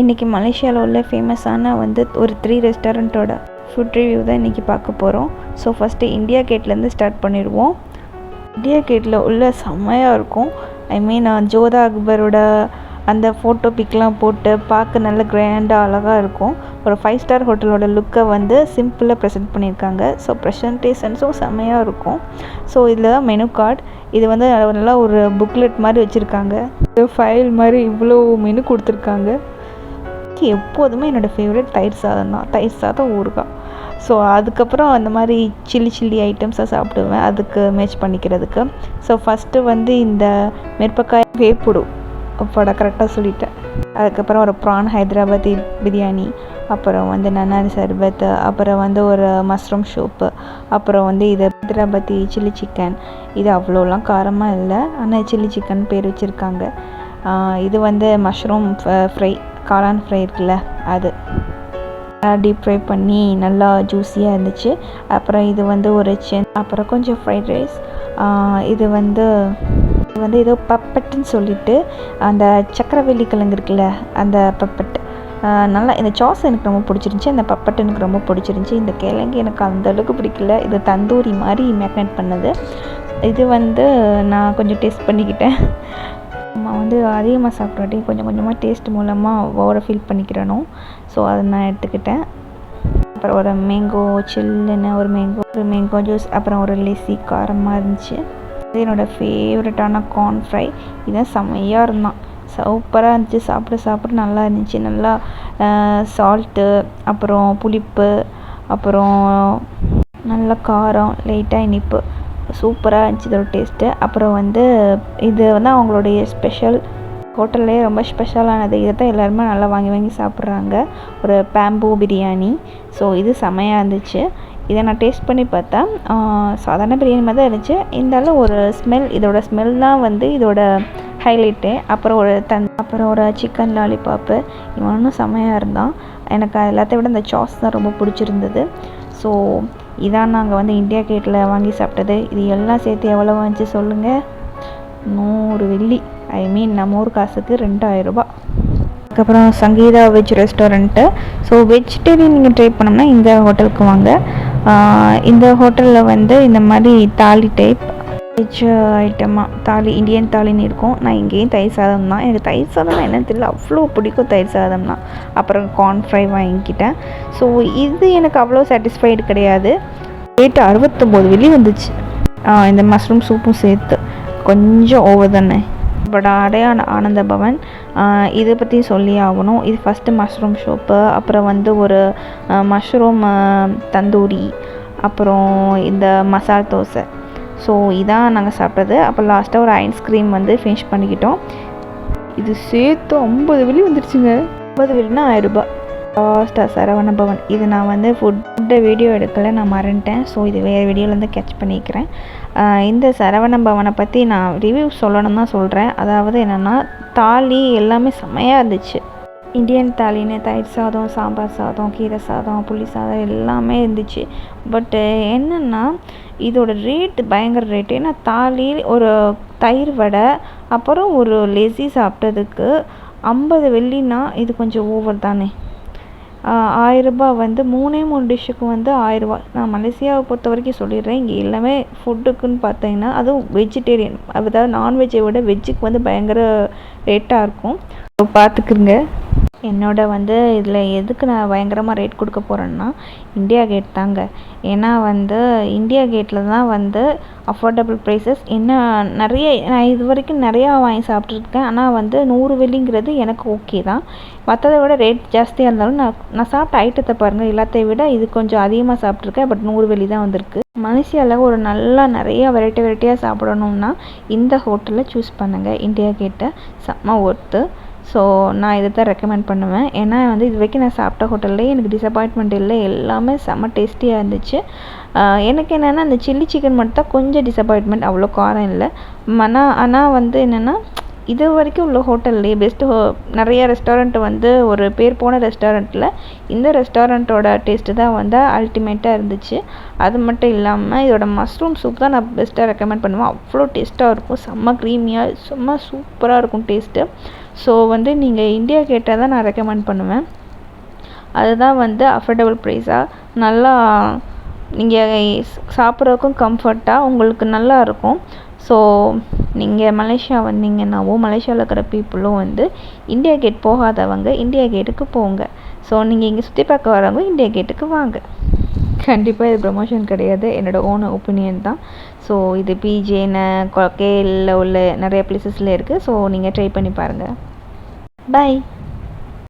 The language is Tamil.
இன்றைக்கி மலேசியாவில் உள்ள ஃபேமஸான வந்து ஒரு த்ரீ ரெஸ்டாரண்ட்டோட ஃபுட் ரிவ்யூ தான் இன்றைக்கி பார்க்க போகிறோம் ஸோ ஃபஸ்ட்டு இந்தியா கேட்லேருந்து ஸ்டார்ட் பண்ணிடுவோம். இந்தியா கேட்டில் உள்ள செம்மையாக இருக்கும். ஐ மீன் ஜோதா அக்பரோட அந்த ஃபோட்டோ பிக்லாம் போட்டு பார்க்க நல்ல கிராண்டாக அழகாக இருக்கும். ஒரு ஃபைவ் ஸ்டார் ஹோட்டலோட லுக்கை வந்து சிம்பிளாக ப்ரெசென்ட் பண்ணியிருக்காங்க. ஸோ ப்ரெசன்டேஷன்ஸும் செம்மையாக இருக்கும். ஸோ இதில் தான் மெனு கார்டு இது வந்து நல்லா ஒரு புக்லெட் மாதிரி வச்சுருக்காங்க. ஃபைல் மாதிரி இவ்வளோ மெனு கொடுத்துருக்காங்க. எப்போதுமே என்னோடய ஃபேவரட் தயிர் சாதம் தான். தயிர் சாதம் ஊறுகாய். ஸோ அதுக்கப்புறம் அந்த மாதிரி சில்லி சில்லி ஐட்டம்ஸை சாப்பிடுவேன். அதுக்கு மேட்ச் பண்ணிக்கிறதுக்கு. ஸோ ஃபஸ்ட்டு வந்து இந்த மிரப்பக்காய் வேப்புடு. பட கரெக்டாக சொல்லிட்டேன். அதுக்கப்புறம் ஒரு ப்ரான் ஹைதராபாத்தி பிரியாணி. அப்புறம் வந்து நன்னாரி சர்பத். அப்புறம் வந்து ஒரு மஷ்ரூம் சூப்பு அப்புறம் வந்து இது ஹைதராபாத்தி சில்லி சிக்கன் இது அவ்வளோலாம் காரமாக இல்லை. ஆனால் சில்லி சிக்கன் பேர் வச்சுருக்காங்க. இது வந்து மஷ்ரூம் ஃப்ரை காளான் ஃப்ரை இருக்குல்ல அது. டீப் ஃப்ரை பண்ணி நல்லா ஜூஸியாக இருந்துச்சு. அப்புறம் இது வந்து ஒரு சென் அப்புறம் கொஞ்சம் ஃப்ரைட் ரைஸ் இது வந்து இது வந்து ஏதோ பப்பட்டுன்னு சொல்லிட்டு அந்த சக்கரவள்ளி கிழங்கு இருக்குல்ல அந்த பப்பட் நல்லா இந்த சாஸ் எனக்கு ரொம்ப பிடிச்சிருந்துச்சி. அந்த பப்பட்டு எனக்கு ரொம்ப பிடிச்சிருந்துச்சி. இந்த கிழங்கு எனக்கு அந்த அளவுக்கு பிடிக்கல. இது தந்தூரி மாதிரி மேக்னேட் பண்ணது. இது வந்து நான் கொஞ்சம் டேஸ்ட் பண்ணிக்கிட்டேன். நம்ம வந்து அதிகமாக சாப்பிட்றாட்டி கொஞ்சம் கொஞ்சமாக டேஸ்ட் மூலமாக ஓவரை ஃபீல் பண்ணிக்கிறணும் ஸோ அதை நான் எடுத்துக்கிட்டேன். அப்புறம் ஒரு மேங்கோ சில்லுன்னு ஒரு மேங்கோ ஒரு மேங்கோ ஜூஸ் அப்புறம் ஒரு லெசி காரமாக இருந்துச்சு. அது என்னோடய ஃபேவரட்டான கார்ன் ஃப்ரை இதான் செம்மையாக இருந்தான். சூப்பராக இருந்துச்சு. சாப்பிட சாப்பிட நல்லா இருந்துச்சு. நல்லா சால்ட்டு அப்புறம் புளிப்பு அப்புறம் நல்ல காரம் லைட்டாக இனிப்பு. சூப்பராக இருந்துச்சு இதோட டேஸ்ட்டு அப்புறம் வந்து இது வந்து அவங்களுடைய ஸ்பெஷல் ஹோட்டல்லே ரொம்ப ஸ்பெஷலானது இதை தான் எல்லாருமே நல்லா வாங்கி வாங்கி சாப்பிட்றாங்க. ஒரு பேம்பூ பிரியாணி ஸோ இது செமையாக இருந்துச்சு. இதை நான் டேஸ்ட் பண்ணி பார்த்தா சாதாரண பிரியாணி மாதிரி தான் இருந்துச்சு. இருந்தாலும் ஒரு ஸ்மெல் இதோட ஸ்மெல் தான் வந்து இதோட ஹைலைட்டு அப்புறம் ஒரு தன் அப்புறம் ஒரு சிக்கன் லாலிபாப்பு இவனும் செமையாக இருந்தான். எனக்கு எல்லாத்தையும் விட இந்த சாஸ் தான் ரொம்ப பிடிச்சிருந்தது. ஸோ இதான் நாங்கள் வந்து இந்தியா கேட்டில் வாங்கி சாப்பிட்டது. இது எல்லாம் சேர்த்து எவ்வளோ வந்துச்சு சொல்லுங்கள் நூறு வெள்ளி. ஐ மீன் நம்ம ஊர் காசுக்கு ரெண்டாயிரரூபா அதுக்கப்புறம் Sangeetha veg restaurant so vegetarian நீங்கள் ட்ரை பண்ணோம்னா இந்த ஹோட்டலுக்கு வாங்க. இந்த ஹோட்டலில் வந்து இந்த மாதிரி தாலி டைப் வெஜ் ஐட்டமாக தாலி இந்தியன் தாலின்னு இருக்கும். நான் இங்கேயும் தயிர் சாதம் தான். எனக்கு தயிர் சாதம் என்னன்னு தெரியல. அவ்வளோ பிடிக்கும் தயிர் சாதம்னா. அப்புறம் கார்ன் ஃப்ரை வாங்கிக்கிட்டேன். ஸோ இது எனக்கு அவ்வளோ சாட்டிஸ்ஃபைடு கிடையாது. ரேட்டு அறுபத்தொம்போது வெளி வந்துச்சு இந்த மஷ்ரூம் சூப்பும் சேர்த்து. கொஞ்சம் ஓவர் தானே. பட் அடையான ஆனந்த பவன் இதை பற்றி சொல்லி ஆகணும். இது ஃபஸ்ட்டு மஷ்ரூம் சூப்பு அப்புறம் வந்து ஒரு மஷ்ரூம் தந்தூரி. அப்புறம் இந்த மசால் தோசை. ஸோ இதான் நாங்கள் சாப்பிட்டது. அப்போ லாஸ்ட்டாக ஒரு ஐஸ்கிரீம் வந்து ஃபினிஷ் பண்ணிக்கிட்டோம். இது சேர்த்து ஐம்பது வெளி வந்துடுச்சுங்க ஐம்பது வெளினா ஆயிரரூபா லாஸ்ட்டாக சரவண பவன் இது நான் வந்து ஃபுட்டை வீடியோ எடுக்கலை நான் மறந்துட்டேன். ஸோ இது வேறு வீடியோலேருந்து கேட்ச் பண்ணிக்கிறேன். இந்த சரவண பவனை பற்றி நான் ரிவ்யூ சொல்லணும் தான் சொல்கிறேன் அதாவது என்னென்னா தாலி எல்லாமே செம்மையாக இருந்துச்சு. இந்தியன் தாலின்னு தயிர் சாதம் சாம்பார் சாதம் கீரை சாதம் புளி சாதம் எல்லாமே இருந்துச்சு. பட்டு என்னென்னா இதோட ரேட்டு பயங்கர ரேட்டு ஏன்னா தாலி ஒரு தயிர் வடை அப்புறம் ஒரு லெசி சாப்பிட்டதுக்கு ஐம்பது வெள்ளினா இது கொஞ்சம் ஓவர் தானே. ஆயிரரூபா வந்து மூணே மூணு டிஷ்ஷுக்கு வந்து ஆயிரரூபா. நான் மலேசியாவை பொறுத்த வரைக்கும் சொல்லிடுறேன். இங்கே எல்லாமே ஃபுட்டுக்குன்னு பார்த்தீங்கன்னா அதுவும் வெஜிடேரியன் அதாவது நான்வெஜ்ஜை விட வெஜ்ஜுக்கு வந்து பயங்கர ரேட்டாக இருக்கும். பார்த்துக்குங்க. என்னோட வந்து இதில் எதுக்கு நான் பயங்கரமாக ரேட் கொடுக்க போகிறேன்னா இந்தியா கேட் தாங்க. ஏன்னா வந்து இந்தியா கேட்டில் தான் வந்து அஃபோர்டபுள் ப்ரைஸஸ் என்ன நிறைய நான் இது வரைக்கும் நிறையா வாங்கி சாப்பிட்ருக்கேன் ஆனால் வந்து நூறு வெள்ளிங்கிறது எனக்கு ஓகே தான். மற்றதை விட ரேட் ஜாஸ்தியாக இருந்தாலும் நான் நான் சாப்பிட்ட ஐட்டத்தை பாருங்கள் எல்லாத்தையும் விட இது கொஞ்சம் அதிகமாக சாப்பிட்ருக்கேன் பட் நூறு வெள்ளி தான் வந்திருக்கு. மலேசியாவில் ஒரு நல்லா நிறைய வெரைட்டி வெரைட்டியாக சாப்பிடணும்னா இந்த ஹோட்டலில் சூஸ் பண்ணுங்கள் இந்தியா கேட்டை செம்ம ஒர்த்து ஸோ நான் இதை தான் ரெக்கமெண்ட் பண்ணுவேன். ஏன்னா வந்து இது வரைக்கும் நான் சாப்பிட்ட ஹோட்டல்லே எனக்கு டிசப்பாயின்ட்மெண்ட் இல்லை. எல்லாமே செம்ம டேஸ்டியாக இருந்துச்சு. எனக்கு என்னென்னா அந்த சில்லி சிக்கன் மட்டும் தான் கொஞ்சம் டிசப்பாயின்ட்மெண்ட் அவ்வளோ காரம் இல்லை. ஆனால் ஆனால் வந்து என்னென்னா இது வரைக்கும் உள்ள ஹோட்டல்லே பெஸ்ட்டு ஹோ நிறைய ரெஸ்டாரண்ட் வந்து ஒரு பேர் போன ரெஸ்டாரண்ட்டில் இந்த ரெஸ்டாரண்ட்டோட டேஸ்ட்டு தான் வந்து அல்டிமேட்டாக இருந்துச்சு. அது மட்டும் இல்லாமல் இதோட மஷ்ரூம் சூப் தான் நான் பெஸ்ட்டாக ரெக்கமெண்ட் பண்ணுவேன். அவ்வளோ டேஸ்ட்டாக இருக்கும். செம்ம க்ரீமியாக செம்ம சூப்பராக இருக்கும் டேஸ்ட்டு ஸோ வந்து நீங்கள் இந்தியா கேட்டால் தான் நான் ரெக்கமெண்ட் பண்ணுவேன். அதுதான் வந்து அஃபோர்டபுள் ப்ரைஸாக நல்லா நீங்கள் சாப்பிட்றதுக்கும் கம்ஃபர்ட்டாக உங்களுக்கு நல்லா இருக்கும். ஸோ நீங்கள் மலேசியா வந்தீங்கன்னாவோ மலேசியாவில் இருக்கிற பீப்புளும் வந்து இந்தியா கேட் போகாதவங்க இந்தியா கேட்டுக்கு போங்க. ஸோ நீங்கள் இங்கே சுற்றி பார்க்க வரவங்க இந்தியா கேட்டுக்கு வாங்க. கண்டிப்பாக இது ப்ரொமோஷன் கிடையாது. என்னோடய ஓன் ஒப்பீனியன் தான். ஸோ இது பிஜேன்னு கேஎல்ல உள்ள நிறைய பிளேசஸில் இருக்குது ஸோ நீங்கள் ட்ரை பண்ணி பாருங்கள் Bye.